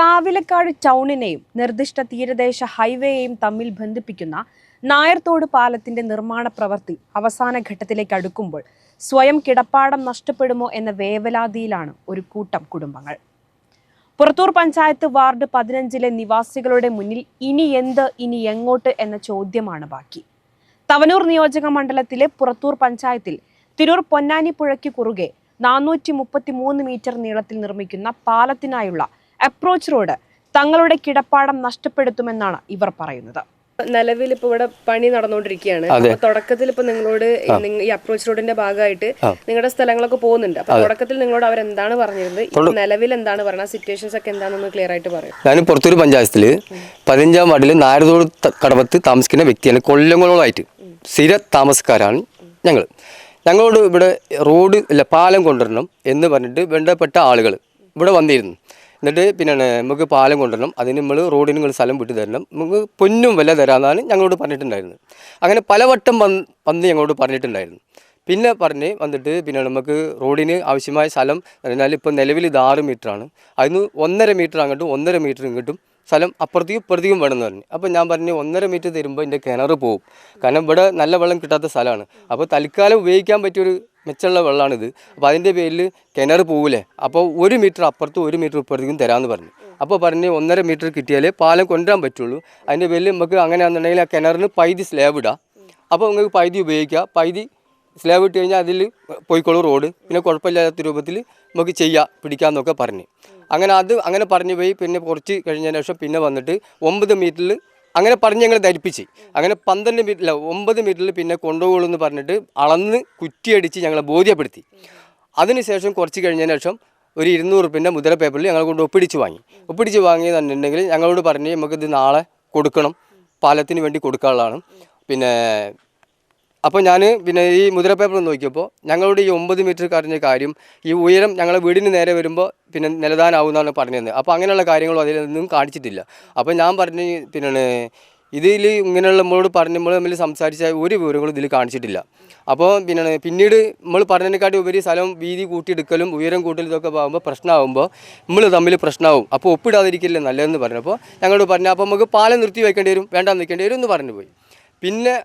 കാവിലക്കാട് ടൗണിനെയും നിർദ്ദിഷ്ട തീരദേശ ഹൈവേയെയും തമ്മിൽ ബന്ധിപ്പിക്കുന്ന നായർത്തോട് പാലത്തിന്റെ നിർമ്മാണ പ്രവൃത്തി അവസാന ഘട്ടത്തിലേക്ക് അടുക്കുമ്പോൾ സ്വയം കിടപ്പാടം നഷ്ടപ്പെടുമോ എന്ന വേവലാതിയിലാണ് ഒരു കൂട്ടം കുടുംബങ്ങൾ. പുറത്തൂർ പഞ്ചായത്ത് വാർഡ് പതിനഞ്ചിലെ നിവാസികളുടെ മുന്നിൽ ഇനി എന്ത് ഇനി എങ്ങോട്ട് എന്ന ചോദ്യമാണ് ബാക്കി. തവനൂർ നിയോജക മണ്ഡലത്തിലെ പുറത്തൂർ പഞ്ചായത്തിൽ തിരൂർ പൊന്നാനി പുഴയ്ക്ക് കുറുകെ നാനൂറ്റി മുപ്പത്തി മൂന്ന് മീറ്റർ നീളത്തിൽ നിർമ്മിക്കുന്ന പാലത്തിനായുള്ള അപ്രോച്ച് റോഡ് തങ്ങളുടെ കിടപ്പാടം നഷ്ടപ്പെടുത്തുമെന്നാണ് ഇവർ പറയുന്നത്. നിലവിൽ ഇപ്പൊ ഇവിടെ പണി നടന്നുകൊണ്ടിരിക്കുകയാണ്. അപ്പൊ തുടക്കത്തിൽ ഇപ്പൊ നിങ്ങളോട് ഈ അപ്രോച്ച് റോഡിന്റെ ഭാഗമായിട്ട് നിങ്ങളുടെ സ്ഥലങ്ങളൊക്കെ പോകുന്നുണ്ട്. അപ്പൊ തുടക്കത്തിൽ നിങ്ങളോട് അവരെന്താണ് പറഞ്ഞിരുന്നത്? പറഞ്ഞത് നിലവിൽ എന്താണ് പറയുന്നത് സിറ്റുവേഷൻസ് ഒക്കെ എന്താണെന്ന് ക്ലിയർ ആയിട്ട് പറയും. ഞാൻ പുറത്തൊരു പഞ്ചായത്തിൽ പതിനഞ്ചാം വാർഡിൽ നാരതോട് കടവത്ത് താമസിക്കുന്ന വ്യക്തിയാണ് കൊല്ലങ്ങളോളമായിട്ട് സ്ഥിര താമസക്കാരാണ് ഞങ്ങൾ ഞങ്ങളോട് ഇവിടെ റോഡ് ഇല്ല പാലം കൊണ്ടുവരണം എന്ന് പറഞ്ഞിട്ട് വേണ്ടപ്പെട്ട ആളുകൾ ഇവിടെ വന്നിരുന്നു. എന്നിട്ട് പിന്നെ നമുക്ക് പാലം കൊണ്ടുവരണം. അതിന് നമ്മൾ റോഡിന് നിങ്ങൾ സ്ഥലം വിട്ടു തരണം. നമുക്ക് പൊന്നും വില തരാമെന്നാണ് ഞങ്ങളോട് പറഞ്ഞിട്ടുണ്ടായിരുന്നത്. അങ്ങനെ പലവട്ടം വന്ന് വന്ന് ഞങ്ങളോട് പറഞ്ഞിട്ടുണ്ടായിരുന്നു. പിന്നെ പറഞ്ഞ് വന്നിട്ട് പിന്നെ നമുക്ക് റോഡിന് ആവശ്യമായ സ്ഥലം പറഞ്ഞാൽ ഇപ്പോൾ നിലവിൽ ഇത് ആറ് മീറ്ററാണ് അതിന് ഒന്നര മീറ്റർ അങ്ങോട്ടും ഒന്നര മീറ്റർ ഇങ്ങോട്ടും സ്ഥലം അപ്പുറത്തേക്കും ഇപ്പുറത്തേക്കും വേണമെന്ന് പറഞ്ഞു. അപ്പോൾ ഞാൻ പറഞ്ഞു ഒന്നര മീറ്റർ തരുമ്പോൾ എന്റെ കിണർ പോകും കാരണം ഇവിടെ നല്ല വെള്ളം കിട്ടാത്ത സ്ഥലമാണ്. അപ്പോൾ തൽക്കാലം ഉപയോഗിക്കാൻ പറ്റിയൊരു മെച്ചമുള്ള വെള്ളമാണിത് അപ്പോൾ അതിന്റെ പേരിൽ കിണർ പോകില്ലേ അപ്പോൾ ഒരു മീറ്റർ അപ്പുറത്തും ഒരു മീറ്റർ ഇപ്പുറത്തേക്കും തരാമെന്ന് പറഞ്ഞു. അപ്പോൾ പറഞ്ഞ് ഒന്നര മീറ്റർ കിട്ടിയാലേ പാലം കൊണ്ടുവരാൻ പറ്റുള്ളൂ. അതിന്റെ പേരിൽ നമുക്ക് അങ്ങനെയാണെന്നുണ്ടെങ്കിൽ ആ കിണറിന് പൈതി സ്ലാബ് ഇടാം. അപ്പോൾ നിങ്ങൾക്ക് പൈതി ഉപയോഗിക്കുക പൈതി സ്ലാബ് ഇട്ട് കഴിഞ്ഞാൽ അതിൽ പോയിക്കോളൂ റോഡ് പിന്നെ കുഴപ്പമില്ലാത്ത രൂപത്തിൽ നമുക്ക് ചെയ്യാം പിടിക്കാമെന്നൊക്കെ പറഞ്ഞ്. അങ്ങനെ അത് അങ്ങനെ പറഞ്ഞു പോയി. പിന്നെ കുറച്ച് കഴിഞ്ഞതിന് ശേഷം പിന്നെ വന്നിട്ട് ഒമ്പത് മീറ്ററിൽ അങ്ങനെ പറഞ്ഞ് ഞങ്ങൾ ധരിപ്പിച്ച്. അങ്ങനെ പന്ത്രണ്ട് മീറ്ററില്ല ഒമ്പത് മീറ്ററിൽ പിന്നെ കൊണ്ടുപോകുള്ളൂ എന്ന് പറഞ്ഞിട്ട് അളന്ന് കുറ്റിയടിച്ച് ഞങ്ങളെ ബോധ്യപ്പെടുത്തി. അതിനുശേഷം കുറച്ച് കഴിഞ്ഞതിന് ശേഷം ഒരു ഇരുന്നൂറ് റുപ്യന്റെ മുദ്ര പേപ്പറിൽ ഞങ്ങളെ കൊണ്ട് ഒപ്പിടിച്ച് വാങ്ങി. ഒപ്പിടിച്ച് വാങ്ങിയെന്നുണ്ടെങ്കിൽ ഞങ്ങളോട് പറഞ്ഞ് നമുക്കിത് നാളെ കൊടുക്കണം. പാലത്തിന് വേണ്ടി കൊടുക്കാനുള്ളതാണ്. പിന്നെ അപ്പോൾ ഞാൻ പിന്നെ ഈ മുദ്ര പേപ്പർ നോക്കിയപ്പോൾ ഞങ്ങളുടെ ഈ ഒമ്പത് മീറ്റർ കാട്ടിന്റെ കാര്യം ഈ ഉയരം ഞങ്ങളെ വീടിന് നേരെ വരുമ്പോൾ പിന്നെ നിലതാനാവുമെന്നാണ് പറഞ്ഞത് അപ്പോൾ അങ്ങനെയുള്ള കാര്യങ്ങളും അതിലൊന്നും കാണിച്ചിട്ടില്ല. അപ്പോൾ ഞാൻ പറഞ്ഞു പിന്നെ ഇതിൽ ഇങ്ങനെയുള്ള നമ്മളോട് പറഞ്ഞ് നമ്മൾ തമ്മിൽ സംസാരിച്ച ഒരു വിവരങ്ങളും ഇതിൽ കാണിച്ചിട്ടില്ല. അപ്പോൾ പിന്നെ പിന്നീട് നമ്മൾ പറഞ്ഞതിനെക്കാട്ടി ഉപരി സ്ഥലം വീതി കൂട്ടിയെടുക്കലും ഉയരം കൂട്ടലും ഇതൊക്കെ ആകുമ്പോൾ പ്രശ്നമാകുമ്പോൾ നമ്മൾ തമ്മിൽ പ്രശ്നമാവും അപ്പോൾ ഒപ്പിടാതിരിക്കില്ല നല്ലതെന്ന് പറഞ്ഞപ്പോൾ ഞങ്ങളോട് പറഞ്ഞു അപ്പോൾ നമുക്ക് പാലം നിർത്തി വയ്ക്കേണ്ടി വരും വേണ്ട നിൽക്കേണ്ടി വരും എന്ന് പറഞ്ഞു പോയി. പിന്നെ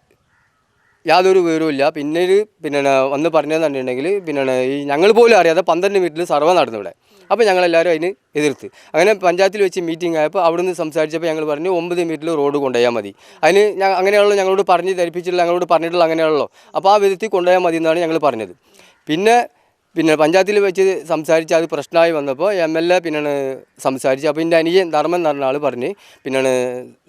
യാതൊരു വിവരവും പിന്നെ ഒരു പിന്നെ വന്ന് പറഞ്ഞതെന്ന് പറഞ്ഞിട്ടുണ്ടെങ്കിൽ പിന്നെ ഈ ഞങ്ങൾ പോലും അറിയാതെ പന്ത്രണ്ട് മിനിറ്റിൽ സർവ നടന്നു ഇവിടെ. അപ്പോൾ ഞങ്ങളെല്ലാവരും അതിന് എതിർത്ത്. അങ്ങനെ പഞ്ചായത്തിൽ വെച്ച് മീറ്റിംഗ് ആയപ്പോൾ അവിടുന്ന് സംസാരിച്ചപ്പോൾ ഞങ്ങൾ പറഞ്ഞു ഒമ്പത് മീറ്ററിൽ റോഡ് കൊണ്ടുപോയാൽ മതി. അതിന് അങ്ങനെയുള്ള ഞങ്ങളോട് പറഞ്ഞ് ധരിപ്പിച്ചിട്ടുള്ള ഞങ്ങളോട് പറഞ്ഞിട്ടുള്ള അങ്ങനെയുള്ളൂ അപ്പോൾ ആ വിധത്തിൽ കൊണ്ടുപോയാൽ മതി എന്നാണ് ഞങ്ങൾ പറഞ്ഞത്. പിന്നെ പിന്നെ പഞ്ചായത്തിൽ വെച്ച് സംസാരിച്ച് അത് പ്രശ്നമായി വന്നപ്പോൾ എം എൽ എ പിന്നെ സംസാരിച്ച്. അപ്പോൾ എന്റെ അനിയൻ ധർമ്മൻ എന്ന് പറഞ്ഞ ആൾ പറഞ്ഞ് പിന്നെ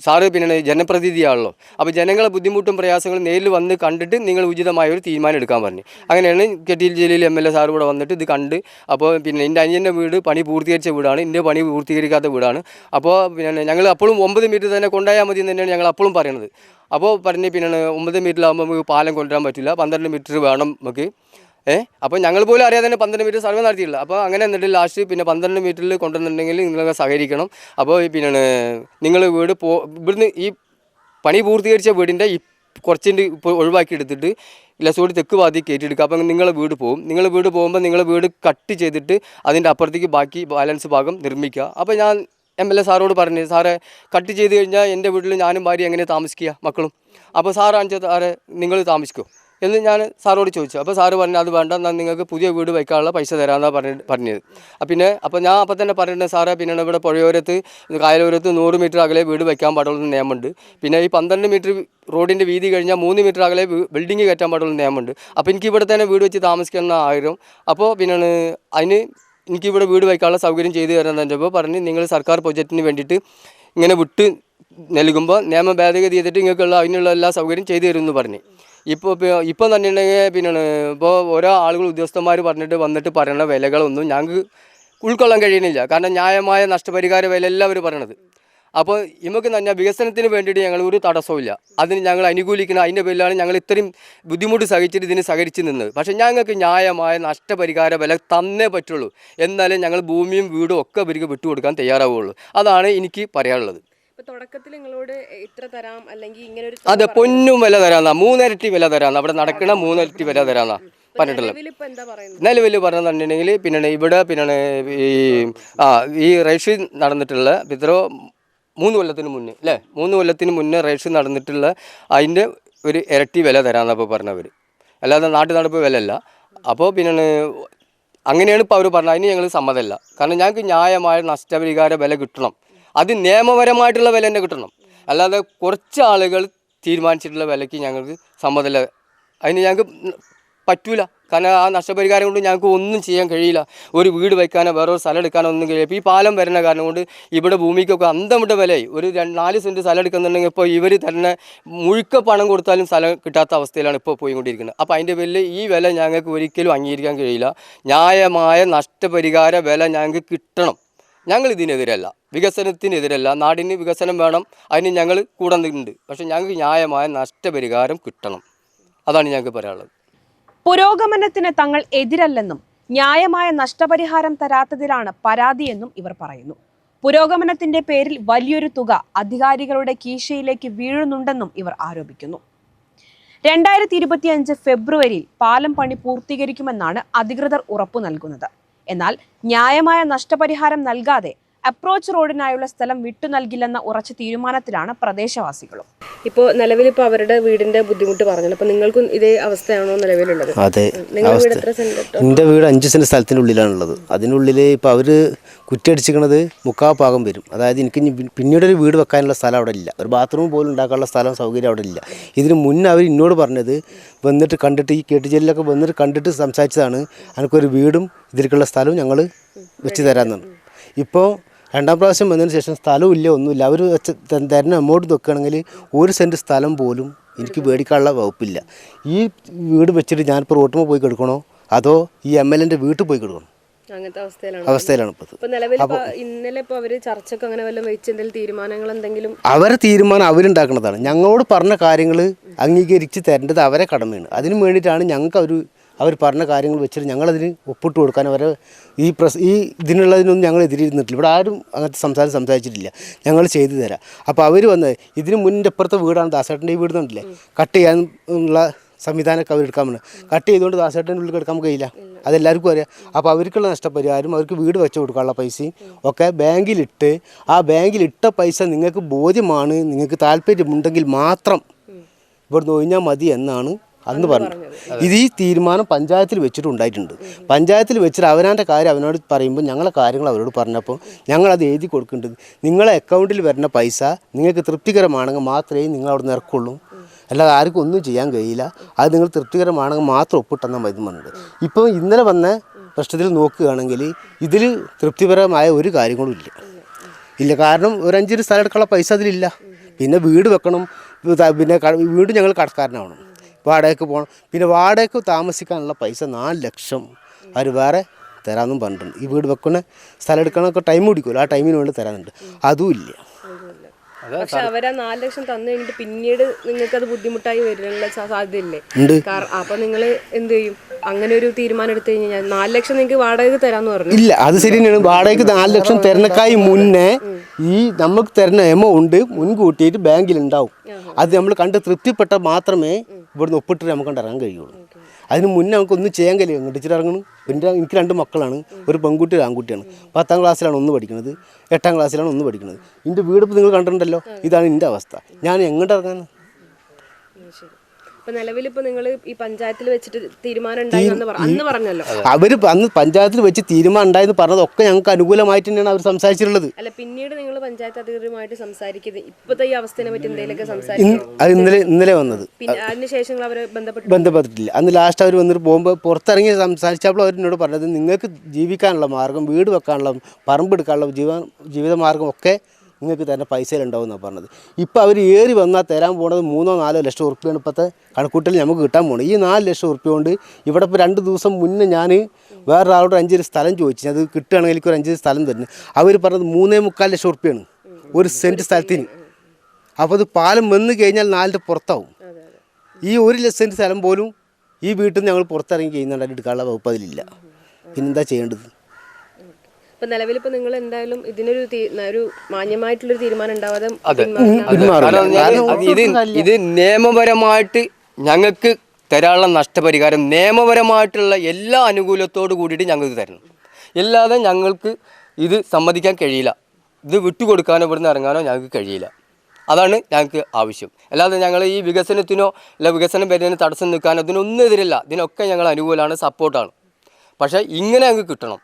സാറ് പിന്നെ ജനപ്രതിനിധിയാണല്ലോ. അപ്പോൾ ജനങ്ങളെ ബുദ്ധിമുട്ടും പ്രയാസങ്ങളും നേരിൽ വന്ന് കണ്ടിട്ട് നിങ്ങൾ ഉചിതമായ ഒരു തീരുമാനം എടുക്കാൻ പറഞ്ഞു. അങ്ങനെയാണ് കെട്ടിയിൽ ജില്ലയിൽ എം എൽ എ സാർ ഇവിടെ വന്നിട്ട് ഇത് കണ്ട് അപ്പോൾ പിന്നെ എന്റെ അനിയന്റെ വീട് പണി പൂർത്തീകരിച്ച വീടാണ്. എന്റെ പണി പൂർത്തീകരിക്കാത്ത വീടാണ്. അപ്പോൾ പിന്നെ ഞങ്ങൾ അപ്പോഴും ഒമ്പത് മീറ്റർ തന്നെ കൊണ്ടുപോയാൽ മതി എന്ന് തന്നെയാണ് ഞങ്ങൾ അപ്പോഴും പറയുന്നത് അപ്പോൾ പറഞ്ഞ് പിന്നെ ഒമ്പത് മീറ്ററിലാകുമ്പോൾ നമുക്ക് പാലം കൊണ്ടുവരാൻ പറ്റില്ല. പന്ത്രണ്ട് മീറ്റർ വേണം നമുക്ക്. ഏഹ് അപ്പോൾ ഞങ്ങൾ പോലും അറിയാതെ തന്നെ പന്ത്രണ്ട് മീറ്റർ സർവേ നടത്തിയില്ല അപ്പോൾ അങ്ങനെ എന്നിട്ട് ലാസ്റ്റ് പിന്നെ പന്ത്രണ്ട് മീറ്ററിൽ കൊണ്ടുവന്നിട്ടുണ്ടെങ്കിൽ നിങ്ങളൊക്കെ സഹകരിക്കണം. അപ്പോൾ പിന്നെ നിങ്ങൾ വീട് പോ ഇവിടുന്ന് ഈ പണി പൂർത്തീകരിച്ച വീടിന്റെ കുറച്ചിന്റെ ഇപ്പോൾ ഒഴിവാക്കി എടുത്തിട്ട് ലസോടി തെക്ക് വാതി കയറ്റിയെടുക്കുക. അപ്പം നിങ്ങളെ വീട് പോകും നിങ്ങൾ വീട് പോകുമ്പോൾ നിങ്ങൾ വീട് കട്ട് ചെയ്തിട്ട് അതിന്റെ അപ്പുറത്തേക്ക് ബാക്കി ബാലൻസ് ഭാഗം നിർമ്മിക്കുക. അപ്പോൾ ഞാൻ എം എൽ എ സാറോട് പറഞ്ഞു സാറേ കട്ട് ചെയ്ത് കഴിഞ്ഞാൽ എന്റെ വീട്ടിൽ ഞാനും ഭാര്യ എങ്ങനെ താമസിക്കുക മക്കളും? അപ്പോൾ സാറാണെന്ന് വെച്ചാൽ സാറേ നിങ്ങൾ താമസിക്കുമോ എന്ന് ഞാൻ സാറോട് ചോദിച്ചു. അപ്പോൾ സാറ് പറഞ്ഞു അത് വേണ്ട എന്നാൽ നിങ്ങൾക്ക് പുതിയ വീട് വയ്ക്കാനുള്ള പൈസ തരാമെന്നാണ് പറഞ്ഞ പറഞ്ഞത്. പിന്നെ അപ്പോൾ ഞാൻ അപ്പം തന്നെ പറഞ്ഞിട്ടുണ്ട് സാറേ പിന്നെ ഇവിടെ പുഴയോരത്ത് കായലോരത്ത് നൂറ് മീറ്റർ അകലെ വീട് വയ്ക്കാൻ പാടുള്ള നിയമമുണ്ട്. പിന്നെ ഈ പന്ത്രണ്ട് മീറ്റർ റോഡിന്റെ വീതി കഴിഞ്ഞാൽ മൂന്ന് മീറ്റർ അകലെ ബിൽഡിംഗ് കയറ്റാൻ പാടുള്ള നിയമമുണ്ട്. അപ്പോൾ എനിക്ക് ഇവിടെ തന്നെ വീട് വെച്ച് താമസിക്കുന്ന ആഗ്രഹം അപ്പോൾ പിന്നെ അതിന് എനിക്കിവിടെ വീട് വയ്ക്കാനുള്ള സൗകര്യം ചെയ്തു തരാമെന്ന് പറഞ്ഞപ്പോൾ പറഞ്ഞ് നിങ്ങൾ സർക്കാർ പ്രൊജക്റ്റിന് വേണ്ടിയിട്ട് ഇങ്ങനെ വിട്ട് നൽകുമ്പോൾ നിയമ ഭേദഗതി ചെയ്തിട്ട് നിങ്ങൾക്കുള്ള അതിനുള്ള എല്ലാ സൗകര്യം ചെയ്തു തരുമെന്ന് പറഞ്ഞ്. ഇപ്പോൾ ഇപ്പം തന്നെ ഉണ്ടെങ്കിൽ പിന്നെ ഇപ്പോൾ ഓരോ ആളുകൾ ഉദ്യോഗസ്ഥന്മാർ പറഞ്ഞിട്ട് വന്നിട്ട് പറയുന്ന വിലകളൊന്നും ഞങ്ങൾക്ക് ഉൾക്കൊള്ളാൻ കഴിയുന്നില്ല. കാരണം ന്യായമായ നഷ്ടപരിഹാര വില എല്ലാവരും പറയണത്. അപ്പോൾ നമുക്ക് തന്നെ വികസനത്തിന് വേണ്ടിയിട്ട് ഞങ്ങൾ ഒരു തടസ്സമില്ല അതിന് ഞങ്ങൾ അനുകൂലിക്കുന്ന അതിന്റെ പേരിലാണ് ഞങ്ങൾ ഇത്രയും ബുദ്ധിമുട്ട് സഹിച്ചിട്ട് ഇതിന് സഹകരിച്ച് നിന്നത്. പക്ഷേ ഞങ്ങൾക്ക് ന്യായമായ നഷ്ടപരിഹാര വില തന്നേ പറ്റുള്ളൂ. എന്നാലേ ഞങ്ങൾ ഭൂമിയും വീടും ഒക്കെ ഇവർക്ക് വിട്ടുകൊടുക്കാൻ തയ്യാറാവുകയുള്ളൂ. അതാണ് എനിക്ക് പറയാനുള്ളത്. തുടക്കത്തിൽ നിങ്ങളോട് ഇത്ര തരാം അല്ലെങ്കിൽ ഇങ്ങനെ ഒരു അതെ പൊന്നും വില തരാന്നാ. മൂന്നിരട്ടി വില തരാന്നാ. അവിടെ നടക്കണ മൂന്നിരട്ടി വില തരാന്നാ പറഞ്ഞിട്ടുള്ളത്. നിലവിൽ പറഞ്ഞിട്ടുണ്ടെങ്കിൽ പിന്നെ ഇവിടെ പിന്നെ ഈ ആ ഈ റേഷി നടന്നിട്ടുള്ള പിത്രോ മൂന്ന് കൊല്ലത്തിന് മുന്നേ അല്ലേ? മൂന്ന് കൊല്ലത്തിന് മുന്നേ റേഷി നടന്നിട്ടുള്ള അതിന്റെ ഒരു ഇരട്ടി വില തരാമെന്നപ്പോൾ പറഞ്ഞവർ അല്ലാതെ നാട്ടു നടപ്പ് വില അല്ല അപ്പോൾ പിന്നെ അങ്ങനെയാണ് ഇപ്പോൾ അവർ പറഞ്ഞത്. അതിന് ഞങ്ങൾ സമ്മതമല്ല. കാരണം ഞങ്ങൾക്ക് ന്യായമായ നഷ്ടപരിഹാര വില കിട്ടണം. അത് നിയമപരമായിട്ടുള്ള വില തന്നെ കിട്ടണം. അല്ലാതെ കുറച്ച് ആളുകൾ തീരുമാനിച്ചിട്ടുള്ള വിലയ്ക്ക് ഞങ്ങൾക്ക് സമ്മതമില്ല. അതിന് ഞങ്ങൾക്ക് പറ്റൂല. കാരണം ആ നഷ്ടപരിഹാരം കൊണ്ട് ഞങ്ങൾക്ക് ഒന്നും ചെയ്യാൻ കഴിയില്ല. ഒരു വീട് വയ്ക്കാനോ വേറൊരു സ്ഥലം എടുക്കാനോ ഒന്നും കഴിയില്ല. ഇപ്പോൾ ഈ പാലം വരുന്ന കാരണം കൊണ്ട് ഇവിടെ ഭൂമിക്കൊക്കെ അന്തമിട്ട വിലയായി. ഒരു നാല് സെന്റ് സ്ഥലം എടുക്കുന്നുണ്ടെങ്കിൽ ഇപ്പോൾ ഇവർ തന്നെ മുഴുക്ക പണം കൊടുത്താലും സ്ഥലം കിട്ടാത്ത അവസ്ഥയിലാണ് ഇപ്പോൾ പോയിക്കൊണ്ടിരിക്കുന്നത്. അപ്പോൾ അതിന്റെ പേരിൽ ഈ വില ഞങ്ങൾക്ക് ഒരിക്കലും അംഗീകരിക്കാൻ കഴിയില്ല. ന്യായമായ നഷ്ടപരിഹാര വില ഞങ്ങൾക്ക് കിട്ടണം. ഞങ്ങൾ ഇതിനെതിരല്ല. വികസനത്തിനെതിരല്ല. നാടിന് വികസനം വേണം. അതിന് ഞങ്ങൾ കൂടെ നിന്നുണ്ട് പക്ഷേ ഞങ്ങൾക്ക് ന്യായമായ നഷ്ടപരിഹാരം കിട്ടണം. അതാണ് ഞങ്ങൾക്ക് പറയാനുള്ളത്. പുരോഗമനത്തിന് തങ്ങൾ എതിരല്ലെന്നും ന്യായമായ നഷ്ടപരിഹാരം തരാത്തതിലാണ് പരാതിയെന്നും ഇവർ പറയുന്നു. പുരോഗമനത്തിന്റെ പേരിൽ വലിയൊരു തുക അധികാരികളുടെ കീശയിലേക്ക് വീഴുന്നുണ്ടെന്നും ഇവർ ആരോപിക്കുന്നു. രണ്ടായിരത്തി ഇരുപത്തിയഞ്ച് ഫെബ്രുവരിയിൽ പാലം പണി പൂർത്തീകരിക്കുമെന്നാണ് അധികൃതർ ഉറപ്പു നൽകുന്നത്. എന്നാൽ ന്യായമായ നഷ്ടപരിഹാരം നൽകാതെ അപ്രോച്ച് റോഡിനായുള്ള സ്ഥലം വിട്ടു നൽകില്ലെന്ന ഉറച്ച തീരുമാനത്തിലാണ് പ്രദേശവാസികളും. ഇപ്പോൾ നിലവിലിപ്പോൾ അവരുടെ വീടിന്റെ ബുദ്ധിമുട്ട് പറഞ്ഞു അപ്പോൾ നിങ്ങൾക്കും ഇതേ അവസ്ഥയാണോ നിലവിലുള്ളത്? അതെ നിങ്ങളുടെ വീട് അവസ്ഥ എത്ര സെന്റ് എന്റെ വീട് അഞ്ച് സെന്റ് സ്ഥലത്തിനുള്ളിലാണുള്ളത്. അതിനുള്ളിൽ ഇപ്പോൾ അവർ കുറ്റിയടിച്ചിരിക്കണത് മുക്കാ ഭാഗം വരും. അതായത് എനിക്ക് പിന്നീട് ഒരു വീട് വെക്കാനുള്ള സ്ഥലം അവിടെ ഇല്ല. ഒരു ബാത്റൂം പോലും ഉണ്ടാക്കാനുള്ള സ്ഥലം സൗകര്യം അവിടെ ഇല്ല. ഇതിന് മുന്നേ അവർ എന്നോട് പറഞ്ഞത് വന്നിട്ട് കണ്ടിട്ട് ഈ കേട്ടുചെല്ലിലൊക്കെ വന്നിട്ട് കണ്ടിട്ട് സംസാരിച്ചതാണ്. എനിക്കൊരു വീടും ഇതിലേക്കുള്ള സ്ഥലവും ഞങ്ങൾ വെച്ച് തരാമെന്നാണ്. ഇപ്പോൾ രണ്ടാം പ്രാവശ്യം വന്നതിന് ശേഷം സ്ഥലവും ഇല്ല ഒന്നുമില്ല. അവർ തരുന്ന എമൗണ്ട് നോക്കുകയാണെങ്കിൽ ഒരു സെന്റ് സ്ഥലം പോലും എനിക്ക് മേടിക്കാനുള്ള വകുപ്പില്ല. ഈ വീട് വെച്ചിട്ട് ഞാനിപ്പോൾ റോട്ടുമ്പോൾ പോയി കിടക്കണോ? അതോ ഈ എം എൽ എന്റെ വീട്ടിൽ പോയി കിടക്കണോ? അങ്ങനത്തെ അവസ്ഥയിലാണ്. അവസ്ഥയിലാണ് ഇപ്പോൾ നിലവിൽ ഇന്നലെ അങ്ങനെ വല്ലതും വെച്ച് എന്തെങ്കിലും തീരുമാനങ്ങൾ എന്തെങ്കിലും അവരെ തീരുമാനം അവരുണ്ടാക്കുന്നതാണ് ഞങ്ങളോട് പറഞ്ഞ കാര്യങ്ങൾ അംഗീകരിച്ച് തരേണ്ടത് അവരെ കടമയാണ്. അതിന് വേണ്ടിയിട്ടാണ് ഞങ്ങൾക്ക് അവർ അവർ പറഞ്ഞ കാര്യങ്ങൾ വെച്ചിട്ട് ഞങ്ങളതിന് ഒപ്പിട്ട് കൊടുക്കാൻ അവരെ ഈ പ്രസ് ഈ ഇതിനുള്ളതിനൊന്നും ഞങ്ങൾ എതിരിരുന്നിട്ടില്ല. ഇവിടെ ആരും അങ്ങനത്തെ സംസാരം സംസാരിച്ചിട്ടില്ല. ഞങ്ങൾ ചെയ്തു തരാം. അപ്പോൾ അവർ വന്ന് ഇതിന് മുന്നിന്റെ അപ്പുറത്തെ വീടാണ് ദാസേട്ടന്റെ ഈ വീട് കണ്ടില്ലേ? കട്ട് ചെയ്യാൻ ഉള്ള സംവിധാനമൊക്കെ അവർ എടുക്കാൻ കട്ട് ചെയ്തുകൊണ്ട് ദാസേട്ടന്റെ ഉള്ളിൽ കിടക്കാൻ കഴിയില്ല. അതെല്ലാവർക്കും അറിയാം. അപ്പോൾ അവർക്കുള്ള നഷ്ടപരിഹാരം അവർക്ക് വീട് വെച്ച് കൊടുക്കാനുള്ള പൈസയും ഒക്കെ ബാങ്കിലിട്ട് ആ ബാങ്കിലിട്ട പൈസ നിങ്ങൾക്ക് ബോധ്യമാണ് നിങ്ങൾക്ക് താല്പര്യമുണ്ടെങ്കിൽ മാത്രം ഇവിടുന്ന് ഒഴിഞ്ഞാൽ മതി എന്നാണ് അന്ന് പറഞ്ഞു. ഇത് ഈ തീരുമാനം പഞ്ചായത്തിൽ വെച്ചിട്ട് ഉണ്ടായിട്ടുണ്ട് പഞ്ചായത്തിൽ വെച്ചിട്ട് അവനാന്റെ കാര്യം അവനോട് പറയുമ്പോൾ ഞങ്ങളെ കാര്യങ്ങൾ അവരോട് പറഞ്ഞപ്പോൾ ഞങ്ങളത് എഴുതി കൊടുക്കേണ്ടത് നിങ്ങളെ അക്കൗണ്ടിൽ വരുന്ന പൈസ നിങ്ങൾക്ക് തൃപ്തികരമാണെങ്കിൽ മാത്രമേ നിങ്ങൾ അവിടെ നിന്ന് ഇറക്കുള്ളൂ. അല്ലാതെ ആർക്കും ഒന്നും ചെയ്യാൻ കഴിയില്ല. അത് നിങ്ങൾ തൃപ്തികരമാണെങ്കിൽ മാത്രം ഒപ്പിട്ടെന്നാൽ മതി പറഞ്ഞത്. ഇപ്പോൾ ഇന്നലെ വന്ന പ്രശ്നത്തിൽ നോക്കുകയാണെങ്കിൽ ഇതിൽ തൃപ്തിപരമായ ഒരു കാര്യങ്ങളും ഇല്ല. ഇല്ല. കാരണം ഒരു അഞ്ചിന് സ്ഥലം എടുക്കാനുള്ള പൈസ അതിലില്ല. പിന്നെ വീട് വെക്കണം. പിന്നെ വീണ്ടും വീട് ഞങ്ങൾ കടക്കാരനാവണം. വാടകയ്ക്ക് പോകണം. പിന്നെ വാടകയ്ക്ക് താമസിക്കാനുള്ള പൈസ നാല് ലക്ഷം. അവർ വേറെ തരാമെന്നും പറഞ്ഞിട്ടുണ്ട്. ഈ വീട് വെക്കുന്ന സ്ഥലം എടുക്കണമൊക്കെ ടൈം പിടിക്കുമല്ലോ ആ ടൈമിന് വേണ്ടി തരാനുണ്ട് അതും ഇല്ല. പക്ഷെ അവരാ നാല് ലക്ഷം തന്നു കഴിഞ്ഞിട്ട് പിന്നീട് നിങ്ങൾക്ക് അത് ബുദ്ധിമുട്ടായി വരാനുള്ള സാധ്യതയില്ലേ? അപ്പൊ നിങ്ങൾ എന്ത് ചെയ്യും? അങ്ങനെ ഒരു തീരുമാനം എടുത്തു കഴിഞ്ഞാൽ നാല് ലക്ഷം നിങ്ങൾക്ക് വാടകയ്ക്ക് തരാന്ന് പറഞ്ഞു. ഇല്ല. അത് ശരി തന്നെയാണ്. വാടകയ്ക്ക് നാല് ലക്ഷം തരണക്കായി മുന്നേ ഈ നമുക്ക് തരുന്ന എമൗണ്ട് മുൻകൂട്ടിയിട്ട് ബാങ്കിൽ ഉണ്ടാവും അത് നമ്മൾ കണ്ട് തൃപ്തിപ്പെട്ട മാത്രമേ ഇവിടുന്ന് ഒപ്പിട്ട് നമുക്ക് കണ്ട് ഇറങ്ങാൻ കഴിയുള്ളൂ. അതിന് മുന്നേ നമുക്ക് ഒന്നും ചെയ്യാൻ കഴിയും ഇങ്ങോട്ട് ഇറങ്ങണം. പിന്നെ എനിക്ക് രണ്ട് മക്കളാണ്. ഒരു പെൺകുട്ടി ഒരു ആൺകുട്ടിയാണ്. പത്താം ക്ലാസ്സിലാണ് ഒന്ന് പഠിക്കുന്നത് എട്ടാം ക്ലാസ്സിലാണ് ഒന്ന് പഠിക്കുന്നത് എന്റെ വീടിപ്പോൾ നിങ്ങൾ കണ്ടിട്ടുണ്ടല്ലോ. ഇതാണ് എന്റെ അവസ്ഥ. ഞാൻ എങ്ങോട്ട് ഇറങ്ങാൻ ഇപ്പൊ നിലവിലിപ്പോ നിങ്ങൾ ഈ പഞ്ചായത്തിൽ വെച്ചിട്ട് തീരുമാനം ഉണ്ടായി എന്ന് പറ- അന്ന് പറഞ്ഞല്ലോ. അവർ അന്ന് പഞ്ചായത്തിൽ വെച്ച് തീരുമാനം ഉണ്ടായെന്ന് പറഞ്ഞതൊക്കെ ഞങ്ങൾക്ക് അനുകൂലമായിട്ട് തന്നെയാണ് അവർ സംസാരിച്ചിട്ടുള്ളത്. അല്ല പിന്നീട് നിങ്ങൾ പഞ്ചായത്ത് അധികൃതരുമായിട്ട് സംസാരിക്കുന്നത് ഇപ്പോഴത്തെ ഈ അവസ്ഥയെ പറ്റി എന്തെങ്കിലുമൊക്കെ ഇന്ന് സംസാരിക്കും അത് ഇന്നലെ ഇന്നലെ വന്നത്. പിന്നെ അതിനുശേഷം നിങ്ങൾ അവരെ ബന്ധപ്പെട്ട് ബന്ധപ്പെട്ടിട്ടില്ല. അന്ന് ലാസ്റ്റ് അവർ വന്നിട്ട് പോകുമ്പോൾ പുറത്തിറങ്ങി സംസാരിച്ചപ്പോൾ അവർ എന്നോട് പറഞ്ഞത് നിങ്ങൾക്ക് ജീവിക്കാനുള്ള മാർഗം വീട് വെക്കാനുള്ള പറമ്പ് എടുക്കാനുള്ള ജീവ ജീവിത മാർഗം ഒക്കെ നിങ്ങൾക്ക് തന്നെ പൈസയിലുണ്ടാവുമെന്നാണ് പറഞ്ഞത്. ഇപ്പോൾ അവർ ഏറി വന്നാൽ തരാൻ പോണത് മൂന്നോ നാലോ ലക്ഷം ഉറുപ്പ്യാണ് ഇപ്പോഴത്തെ കണക്കൂട്ടൽ നമുക്ക് കിട്ടാൻ പോകുന്നത് ഈ നാല് ലക്ഷം ഉറുപ്പ്യ കൊണ്ട് ഇവിടെ ഇപ്പോൾ രണ്ട് ദിവസം മുന്നേ ഞാൻ വേറൊരാളോട് അഞ്ചൊരു സ്ഥലം ചോദിച്ചു. അത് കിട്ടുകയാണെങ്കിൽ എനിക്ക് ഒരു അഞ്ചൊരു സ്ഥലം തരുന്നു. അവർ പറഞ്ഞത് മൂന്നേ മുക്കാൽ ലക്ഷം ഉറുപ്പ്യാണ് ഒരു സെന്റ് സ്ഥലത്തിന്. അപ്പോൾ അത് പാലം വന്ന് കഴിഞ്ഞാൽ നാലിന്റെ പുറത്താവും. ഈ ഒരു ലക്ഷം സ്ഥലം പോലും ഈ വീട്ടിൽ നിന്ന് ഞങ്ങൾ പുറത്തിറങ്ങി കഴിയുന്നുണ്ട് എടുക്കാനുള്ള വകുപ്പ് അതിലില്ല. പിന്നെന്താ ചെയ്യേണ്ടത്? ഇപ്പൊ നിലവിലിപ്പോ നിങ്ങൾ എന്തായാലും ഇതിനൊരു ഒരു മാന്യമായിട്ടുള്ളൊരു തീരുമാനം ഉണ്ടാവാതെ ഇത് ഇത് നിയമപരമായിട്ട് ഞങ്ങൾക്ക് തരാനുള്ള നഷ്ടപരിഹാരം നിയമപരമായിട്ടുള്ള എല്ലാ അനുകൂലത്തോടു കൂടിയിട്ട് ഞങ്ങൾക്ക് തരണം. ഇല്ലാതെ ഞങ്ങൾക്ക് ഇത് സമ്മതിക്കാൻ കഴിയില്ല. ഇത് വിട്ടുകൊടുക്കാനോ ഇവിടുന്ന് ഇറങ്ങാനോ ഞങ്ങൾക്ക് കഴിയില്ല. അതാണ് ഞങ്ങൾക്ക് ആവശ്യം. അല്ലാതെ ഞങ്ങൾ ഈ വികസനത്തിനോ അല്ല വികസനം വരുന്നതിന് തടസ്സം നിൽക്കാനോ ഇതിനൊന്നും എതിരില്ല. ഇതിനൊക്കെ ഞങ്ങൾ അനുകൂലമാണ് സപ്പോർട്ടാണ്. പക്ഷേ ഇങ്ങനെ ഞങ്ങൾക്ക് കിട്ടണം.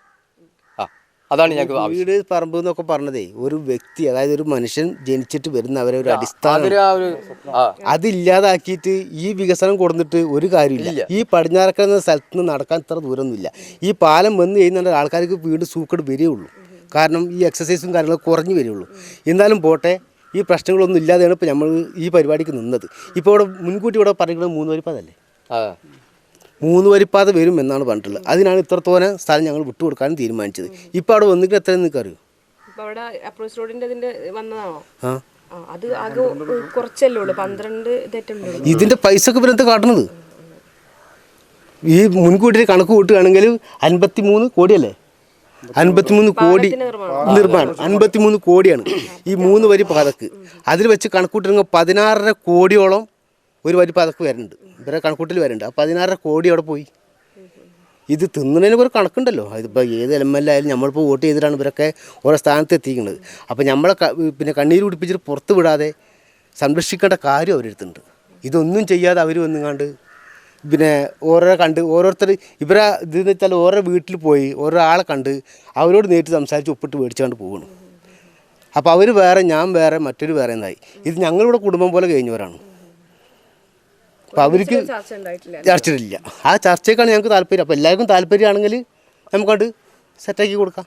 അതാണ് ഞങ്ങൾക്ക് വീട് പറമ്പ് എന്നൊക്കെ പറഞ്ഞതേ ഒരു വ്യക്തി അതായത് ഒരു മനുഷ്യൻ ജനിച്ചിട്ട് വരുന്ന അവരെ ഒരു അടിസ്ഥാനം. അതില്ലാതാക്കിയിട്ട് ഈ വികസനം കൊടുത്തിട്ട് ഒരു കാര്യമില്ല. ഈ പടിഞ്ഞാറക്കര എന്ന സ്ഥലത്ത് നിന്ന് നടക്കാൻ ഇത്ര ദൂരമൊന്നുമില്ല. ഈ പാലം വന്ന് കഴിയുന്നുണ്ട് ആൾക്കാർക്ക് വീണ്ടും സൂക്കട് വരികയുള്ളൂ. കാരണം ഈ എക്സസൈസും കാര്യങ്ങളൊക്കെ കുറഞ്ഞു വരികയുള്ളൂ. എന്നാലും പോട്ടെ ഈ പ്രശ്നങ്ങളൊന്നും ഇല്ലാതെയാണ് ഇപ്പോൾ നമ്മൾ ഈ പരിപാടിക്ക് നിന്നത്. ഇപ്പോൾ ഇവിടെ മുൻകൂട്ടി ഇവിടെ പറയുന്നത് മൂന്ന് വരിപ്പതല്ലേ മൂന്ന് വരിപ്പാത വരും എന്നാണ് പറഞ്ഞിട്ടുള്ളത്. അതിനാണ് ഇത്രത്തോനെ സ്ഥലം ഞങ്ങൾ വിട്ടുകൊടുക്കാനും തീരുമാനിച്ചത്. ഇപ്പം അവിടെ വന്നിട്ട് എത്ര നിങ്ങൾക്ക് അറിയോ? അപ്രോച്ച് റോഡിന്റെ ഇതിന്റെ വന്നതാണോ? അത് ആകെ കുറച്ചല്ലേ ഉള്ളൂ. പന്ത്രണ്ട് ഇതേറ്റുള്ളൂ ഇതിന്റെ പൈസ ഒക്കെ ഇവരെന്ത് കാട്ടണത്? ഈ മുൻകൂട്ടി കണക്ക് കൂട്ടുകയാണെങ്കിൽ അൻപത്തി മൂന്ന് കോടിയല്ലേ? അൻപത്തിമൂന്ന് കോടി നിർമ്മാണം. അൻപത്തിമൂന്ന് കോടിയാണ്. ഈ മൂന്ന് വരി പാതക്ക്. അതിൽ വെച്ച് കണക്കൂട്ടുന്ന പതിനാറര കോടിയോളം ഒരു വലിപ്പം അതൊക്കെ വരുന്നുണ്ട്. ഇവരെ കണക്കൂട്ടിൽ വരുന്നുണ്ട്. അപ്പോൾ പതിനാറര കോടി അവിടെ പോയി. ഇത് തിന്നണതിന് ഒരു കണക്കുണ്ടല്ലോ. അതിപ്പോൾ ഏത് എം എൽ ആയാലും നമ്മളിപ്പോൾ വോട്ട് ചെയ്തിട്ടാണ് ഇവരൊക്കെ ഓരോ സ്ഥാനത്ത് എത്തിക്കുന്നത്. അപ്പോൾ നമ്മളെ പിന്നെ കണ്ണീര് കുടിപ്പിച്ചിട്ട് പുറത്ത് വിടാതെ സംരക്ഷിക്കേണ്ട കാര്യം അവരെടുത്തുണ്ട്. ഇതൊന്നും ചെയ്യാതെ അവർ വന്നുകൊണ്ട് പിന്നെ ഓരോ കണ്ട് ഓരോരുത്തർ ഇവരെ ഇതെന്ന് വെച്ചാൽ ഓരോ വീട്ടിൽ പോയി ഓരോ ആളെ കണ്ട് അവരോട് നേരിട്ട് സംസാരിച്ച് ഒപ്പിട്ട് മേടിച്ചുകൊണ്ട് പോകണം അപ്പോൾ അവർ വേറെ ഞാൻ വേറെ മറ്റൊരു വേറെ എന്നായി ഇത് ഞങ്ങളിവിടെ കുടുംബം പോലെ കഴിഞ്ഞവരാണ്. അപ്പോൾ അവർക്ക് ചർച്ച ഉണ്ടായിട്ടില്ല. ചർച്ചയില്ല ആ ചർച്ചയ്ക്കാണ് ഞങ്ങൾക്ക് താല്പര്യം. അപ്പോൾ എല്ലാവർക്കും താല്പര്യമാണെങ്കിൽ നമുക്കത് സെറ്റാക്കി കൊടുക്കാം.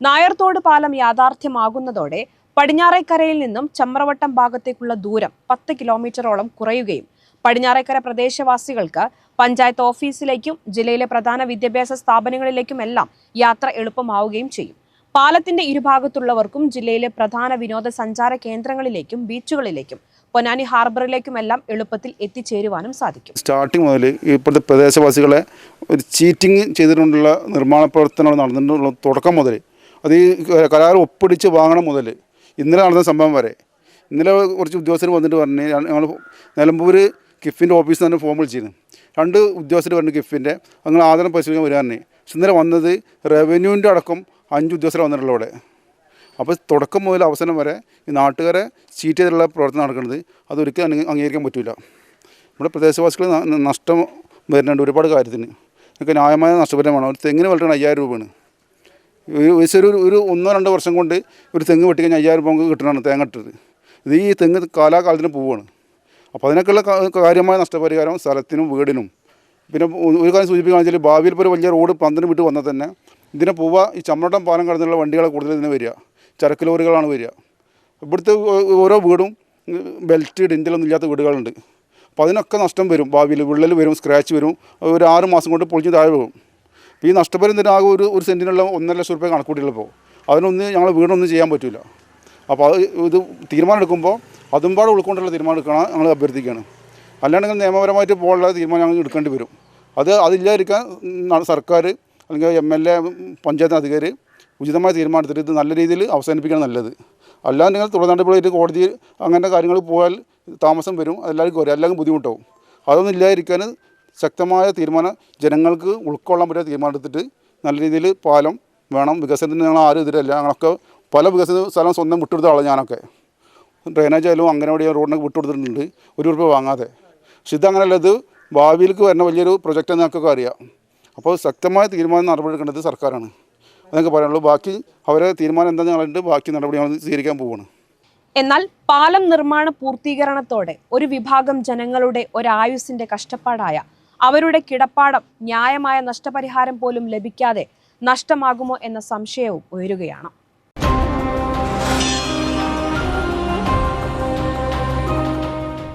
നായർത്തോട് പാലം യാഥാർത്ഥ്യമാകുന്നതോടെ പടിഞ്ഞാറേക്കരയിൽ നിന്നും ചമ്രവട്ടം ഭാഗത്തേക്കുള്ള ദൂരം പത്ത് കിലോമീറ്ററോളം കുറയുകയും പടിഞ്ഞാറേക്കര പ്രദേശവാസികൾക്ക് പഞ്ചായത്ത് ഓഫീസിലേക്കും ജില്ലയിലെ പ്രധാന വിദ്യാഭ്യാസ സ്ഥാപനങ്ങളിലേക്കുമെല്ലാം യാത്ര എളുപ്പമാവുകയും ചെയ്യും. പാലത്തിന്റെ ഇരുഭാഗത്തുള്ളവർക്കും ജില്ലയിലെ പ്രധാന വിനോദസഞ്ചാര കേന്ദ്രങ്ങളിലേക്കും ബീച്ചുകളിലേക്കും പൊന്നാനി ഹാർബറിലേക്കുമെല്ലാം എളുപ്പത്തിൽ എത്തിച്ചേരുവാനും സാധിക്കും. സ്റ്റാർട്ടിങ് മുതൽ ഇപ്പോഴത്തെ പ്രദേശവാസികളെ ഒരു ചീറ്റിംഗ് ചെയ്തിട്ടുള്ള നിർമ്മാണ പ്രവർത്തനങ്ങൾ നടന്നിട്ടുള്ള തുടക്കം മുതൽ അത് ഈ കരാർ ഒപ്പിടിച്ച് വാങ്ങണം മുതൽ ഇന്നലെ നടന്ന സംഭവം വരെ. ഇന്നലെ കുറച്ച് ഉദ്യോഗസ്ഥർ വന്നിട്ട് പറഞ്ഞ് ഞങ്ങൾ നിലമ്പൂർ കിഫിന്റെ ഓഫീസിൽ നിന്ന് ഫോം വിളിച്ചിരുന്നു. രണ്ട് ഉദ്യോഗസ്ഥർ പറഞ്ഞു കിഫിന്റെ അങ്ങനെ ആദരം പരിശോധിക്കാൻ വരാറുണ്ട് പക്ഷെ ഇന്നലെ വന്നത് റവന്യൂവിന്റെ അടക്കം അഞ്ച് ഉദ്യോഗസ്ഥർ വന്നിട്ടുള്ള ഇവിടെ അപ്പോൾ തുടക്കം മുതൽ അവസാനം വരെ ഈ നാട്ടുകാരെ ചീറ്റ് ചെയ്തിട്ടുള്ള പ്രവർത്തനം നടക്കുന്നത് അതൊരിക്കലും അംഗീ- അംഗീകരിക്കാൻ പറ്റില്ല നമ്മുടെ പ്രദേശവാസികൾ നഷ്ടം വരുന്നുണ്ട് ഒരുപാട് കാര്യത്തിന്. ഒക്കെ ന്യായമായ നഷ്ടപരിഹാരമാണ്. ഒരു തെങ്ങിന് വളർത്തുന്നത് അയ്യായിരം രൂപയാണ്. ഒരു ഒരു ഒന്നോ രണ്ടോ വർഷം കൊണ്ട് ഒരു തെങ്ങ് വെട്ടിക്കഴിഞ്ഞാൽ അയ്യായിരം രൂപ കിട്ടണമാണ് തേങ്ങ ഇട്ടത്. ഇത് ഈ തെങ്ങ് കാലാകാലത്തിന് പോവുകയാണ്. അപ്പോൾ അതിനൊക്കെയുള്ള കാര്യമായ നഷ്ടപരിഹാരം സ്ഥലത്തിനും വീടിനും. പിന്നെ ഒരു കാര്യം സൂചിപ്പിക്കുകയാണെന്ന് വെച്ചാൽ ഭാവിയിൽ ഇപ്പോൾ ഒരു വലിയ റോഡ് പന്തിന് വിട്ട് വന്നാൽ തന്നെ ഇതിനെ പോവുക ഈ ചമ്മട്ടം പാലം കടന്നുള്ള വണ്ടികളെ കൂടുതൽ ഇതിന് വരിക. ചരക്ക് ലോറികളാണ് വരിക. ഇവിടുത്തെ ഓരോ വീടും ബെൽറ്റ് ഡിന്റലൊന്നും ഇല്ലാത്ത വീടുകളുണ്ട്. അപ്പോൾ അതിനൊക്കെ നഷ്ടം വരും. ഭാവിയിൽ വിള്ളൽ വരും സ്ക്രാച്ച് വരും. ഒരു ആറ് മാസം കൊണ്ട് പൊളിച്ച് താഴെ പോകും. ഈ നഷ്ടപരിഹാരം തന്നെ ആകെ ഒരു ഒരു സെന്റിനുള്ള ഒന്നര ലക്ഷം റുപ്യ കണക്കൂട്ടിയുള്ളപ്പോൾ അതിനൊന്നും ഞങ്ങൾ വീടൊന്നും ചെയ്യാൻ പറ്റില്ല അപ്പോൾ അത് ഇത് തീരുമാനം എടുക്കുമ്പോൾ അതും പാടെ ഉൾക്കൊണ്ടുള്ള തീരുമാനം എടുക്കണം ഞങ്ങൾ അഭ്യർത്ഥിക്കുകയാണ്. അല്ലാണ്ടെങ്കിൽ നിയമപരമായിട്ട് പോകാനുള്ള തീരുമാനം ഞങ്ങൾ എടുക്കേണ്ടി വരും. അത് അതില്ലാതിരിക്കാൻ സർക്കാർ അല്ലെങ്കിൽ എം എൽ എ പഞ്ചായത്ത് അധികാരി ഉചിതമായ തീരുമാനത്തിൽ ഇത് നല്ല രീതിയിൽ അവസാനിപ്പിക്കണം നല്ലത്. അല്ലാതെ നിങ്ങൾ തുടർനടപടിയായിട്ട് കോടതി അങ്ങനത്തെ കാര്യങ്ങൾ പോയാൽ താമസം വരും. എല്ലാവർക്കും വരും എല്ലാവർക്കും ബുദ്ധിമുട്ടാവും. അതൊന്നും ഇല്ലാതിരിക്കാൻ ശക്തമായ തീരുമാനം ജനങ്ങൾക്ക് ഉൾക്കൊള്ളാൻ പറ്റിയ തീരുമാനം എടുത്തിട്ട് നല്ല രീതിയിൽ പാലം വേണം. വികസനത്തിന് ഞങ്ങൾ ആരും എതിരല്ല. ഞങ്ങളൊക്കെ പല വികസന സ്ഥലം സ്വന്തം വിട്ടുകൊടുത്ത ഞാനൊക്കെ. ഡ്രെയിനേജ് ആയാലും അംഗനവാടി റോഡിനൊക്കെ വിട്ടുകൊടുത്തിട്ടുണ്ട് ഒരു രൂപ വാങ്ങാതെ. പക്ഷെ ഇതങ്ങനെയല്ല ഇത് ഭാവിയിലേക്ക് വരുന്ന വലിയൊരു പ്രൊജക്റ്റ് ഞങ്ങൾക്കൊക്കെ അറിയാം. അപ്പോൾ ശക്തമായ തീരുമാനം നടപടി എടുക്കേണ്ടത് സർക്കാരാണ്. അതൊക്കെ പറയാനുള്ളൂ. ബാക്കി അവരെ തീരുമാനം എന്താണെന്ന് ഞങ്ങളുണ്ട്. ബാക്കി നടപടി സ്വീകരിക്കാൻ പോവുകയാണ് എന്നാൽ പാലം നിർമ്മാണ പൂർത്തീകരണത്തോടെ ഒരു വിഭാഗം ജനങ്ങളുടെ ഒരായുസിന്റെ കഷ്ടപ്പാടായ അവരുടെ കിടപ്പാടം ന്യായമായ നഷ്ടപരിഹാരം പോലും ലഭിക്കാതെ നഷ്ടമാകുമോ എന്ന സംശയവും ഉയരുകയാണ്.